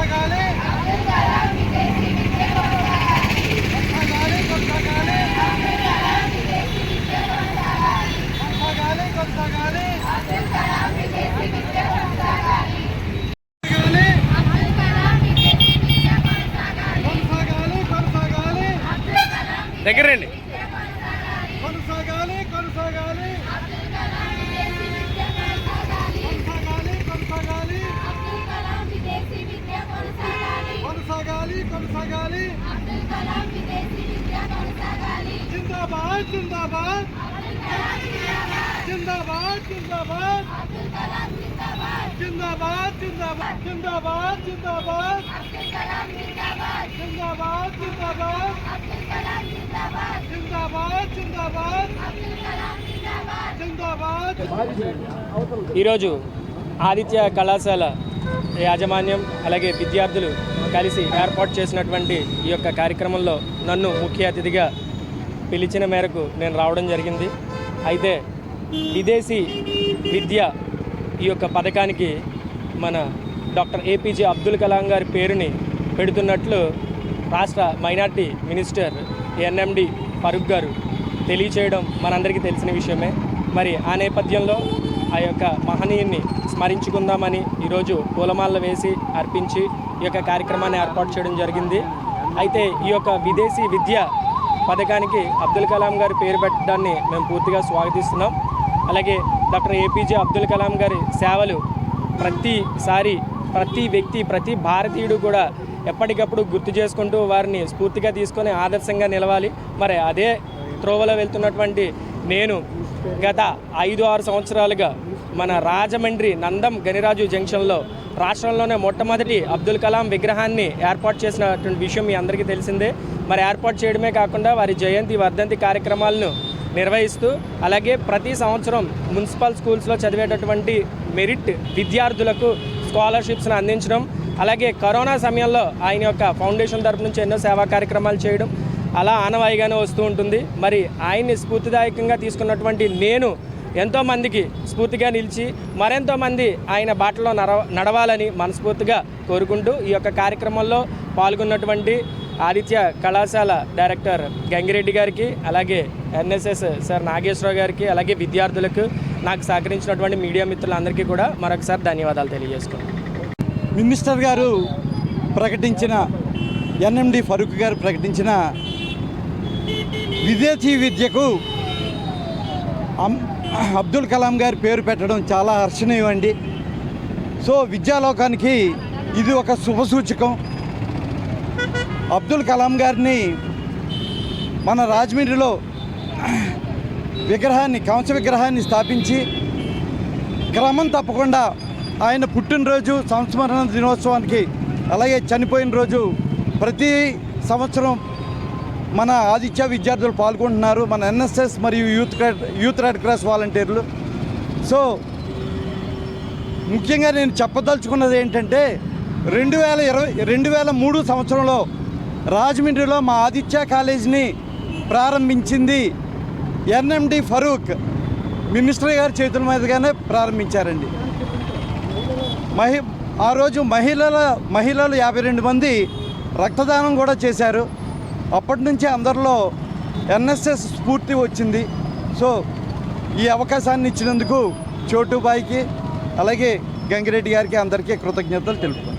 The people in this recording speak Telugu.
కొనసాగాలి కొనసాగాలి కొనసాగాలి కొనసాగాలి కొనసాగాలి కొనసాగాలి కొనసాగాలి. జిందాబాద్ జిందాబాద్. జిందాబాద్. జిందాబాద్ జిందాబాద్. జిందాబాద్. జిందాబాద్ జిందాబాద్. జిందాబాద్ జిందాబాద్. జిందాబాద్. జిందాబాద్. జిందాబాద్. ఈరోజు ఆదిత్య కళాశాల యాజమాన్యం అలాగే విద్యార్థులు కలిసి ఏర్పాటు చేసినటువంటి ఈ యొక్క కార్యక్రమంలో నన్ను ముఖ్య అతిథిగా పిలిచిన మేరకు నేను రావడం జరిగింది. అయితే విదేశీ విద్య ఈ యొక్క పథకానికి మన డాక్టర్ ఏపీజే అబ్దుల్ కలాం గారి పేరుని పెడుతున్నట్లు రాష్ట్ర మైనార్టీ మినిస్టర్ ఎన్ఎండి ఫరూక్ గారు తెలియచేయడం మనందరికీ తెలిసిన విషయమే. మరి ఆ నేపథ్యంలో ఆ యొక్క మహనీయుని స్మరించుకుందామని ఈరోజు పూలమాల వేసి అర్పించి ఈ యొక్క కార్యక్రమాన్ని ఏర్పాటు చేయడం జరిగింది. అయితే ఈ యొక్క విదేశీ విద్య పథకానికి అబ్దుల్ కలాం గారి పేరు పెట్టడాన్ని మేము పూర్తిగా స్వాగతిస్తున్నాం. అలాగే డాక్టర్ ఏపీజే అబ్దుల్ కలాం గారి సేవలు ప్రతిసారి ప్రతి వ్యక్తి ప్రతి భారతీయుడు కూడా ఎప్పటికప్పుడు గుర్తు చేసుకుంటూ వారిని స్ఫూర్తిగా తీసుకొని ఆదర్శంగా నిలవాలి. మరి అదే త్రోవలో వెళ్తున్నటువంటి నేను గత ఐదు ఆరు సంవత్సరాలుగా మన రాజమండ్రి నందం గనిరాజు జంక్షన్లో రాష్ట్రంలోనే మొట్టమొదటి అబ్దుల్ కలాం విగ్రహాన్ని ఏర్పాటు చేసినటువంటి విషయం మీ అందరికీ తెలిసిందే. మరి ఏర్పాటు చేయడమే కాకుండా వారి జయంతి వర్ధంతి కార్యక్రమాలను నిర్వహిస్తూ అలాగే ప్రతి సంవత్సరం మున్సిపల్ స్కూల్స్లో చదివేటటువంటి మెరిట్ విద్యార్థులకు స్కాలర్షిప్స్ను అందించడం అలాగే కరోనా సమయంలో ఆయన యొక్క ఫౌండేషన్ తరపు నుంచి ఎన్నో సేవా కార్యక్రమాలు చేయడం అలా ఆనవాయిగానే వస్తూ ఉంటుంది. మరి ఆయన్ని స్ఫూర్తిదాయకంగా తీసుకున్నటువంటి నేను ఎంతోమందికి స్ఫూర్తిగా నిలిచి మరెంతో మంది ఆయన బాటలో నడవ నడవాలని మనస్ఫూర్తిగా కోరుకుంటూ ఈ యొక్క కార్యక్రమంలో పాల్గొన్నటువంటి ఆదిత్య కళాశాల డైరెక్టర్ గంగిరెడ్డి గారికి అలాగే ఎన్ఎస్ఎస్ సార్ నాగేశ్వరరావు గారికి అలాగే విద్యార్థులకు నాకు సహకరించినటువంటి మీడియా మిత్రులందరికీ కూడా మరొకసారి ధన్యవాదాలు తెలియజేసుకున్నాను మినిస్టర్ గారు ప్రకటించిన ఎన్ఎండి ఫరూక్ గారు ప్రకటించిన విదేశీ విద్యకు అబ్దుల్ కలాం గారి పేరు పెట్టడం చాలా హర్షణీయం అండి సో విద్యాలోకానికి ఇది ఒక శుభసూచకం అబ్దుల్ కలాం గారిని మన రాజమండ్రిలో విగ్రహాన్ని కంస విగ్రహాన్ని స్థాపించి క్రమం తప్పకుండా ఆయన పుట్టినరోజు సంస్మరణ దినోత్సవానికి అలాగే చనిపోయిన రోజు ప్రతి సంవత్సరం మన ఆదిత్య విద్యార్థులు పాల్గొంటున్నారు మన ఎన్ఎస్ఎస్ మరియు యూత్ యూత్ రెడ్ క్రాస్ వాలంటీర్లు. సో ముఖ్యంగా నేను చెప్పదలుచుకున్నది ఏంటంటే రెండు వేల ఇరవై రెండు వేల మూడు సంవత్సరంలో రాజమండ్రిలో మా ఆదిత్య కాలేజీని ప్రారంభించింది ఎన్ఎండి ఫరూక్. మినిస్టర్ గారి చేతుల మీదుగానే ప్రారంభించారండి. మహి ఆ రోజు మహిళల మహిళలు యాభై రెండు మంది రక్తదానం కూడా చేశారు. అప్పటి నుంచే అందరిలో ఎన్ఎస్ఎస్ స్ఫూర్తి వచ్చింది. సో ఈ అవకాశాన్ని ఇచ్చినందుకు చోటుబాయికి అలాగే గంగిరెడ్డి గారికి అందరికీ కృతజ్ఞతలు తెలుపు